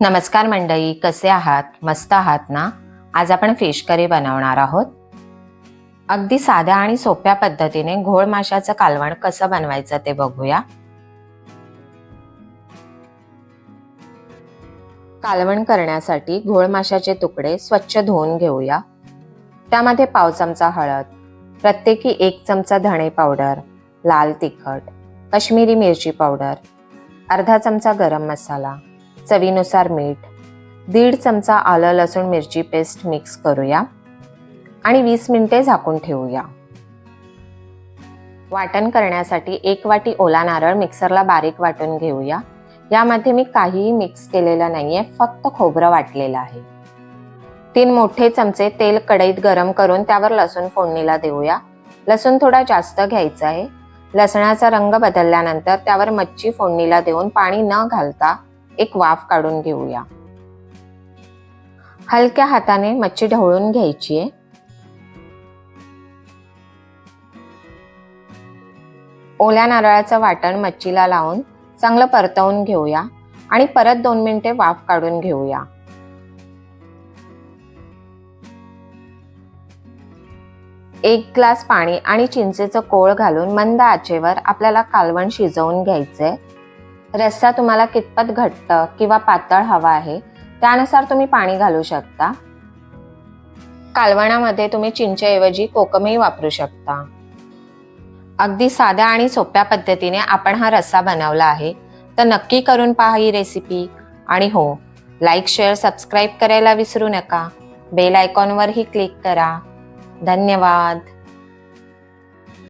नमस्कार मंडळी कसे आहात? मस्त आहात ना? आज आपण फिश करी बनवणार आहोत. अगदी साध्या आणि सोप्या पद्धतीने घोळ माशाचं कालवण कसं बनवायचं ते बघूया. कालवण करण्यासाठी घोळ माशाचे तुकडे स्वच्छ धुवून घेऊया. त्यामध्ये पाव चमचा हळद प्रत्येकी एक चमचा धणे पावडर लाल तिखट काश्मीरी मिरची पावडर अर्धा चमचा गरम मसाला चवीनुसार मीठ दीड चमचा आलं लसूण मिरची पेस्ट मिक्स करूया आणि वीस मिनिटे झाकून ठेवूया. वाटण करण्यासाठी एक वाटी ओला नारळ मिक्सरला बारीक वाटून घेऊया. यामध्ये मी काहीही मिक्स केलेलं आहे फक्त खोबरं वाटलेलं आहे. तीन मोठे चमचे तेल कढईत गरम करून त्यावर लसूण फोडणीला देऊया. लसूण थोडा जास्त घ्यायचा आहे. लसणाचा रंग बदलल्यानंतर त्यावर मच्छी फोडणीला देऊन पाणी न घालता एक वाफ काढून घेऊया. हलक्या हाताने मच्छी ढवळून घ्यायची आहे. ओल्या नारळाचं वाटण मच्छीला लावून चांगलं परतवून घेऊया आणि परत दोन मिनिटे वाफ काढून घेऊया. एक ग्लास पाणी आणि चिंचेचं कोळ घालून मंद आचेवर आपल्याला कालवण शिजवून घ्यायचंय. रस्सा तुम्हाला कितपत घट्ट किंवा पातळ हवा आहे त्यानुसार तुम्ही पाणी घालू शकता. कालवणामध्ये तुम्ही चिंचेऐवजी कोकमही वापरू शकता. अगदी साध्या आणि सोप्या पद्धतीने आपण हा रस्सा बनवला आहे. तर नक्की करून पहा ही रेसिपी आणि हो लाईक शेअर सबस्क्राईब करायला विसरू नका. बेल आयकॉनवरही क्लिक करा. धन्यवाद.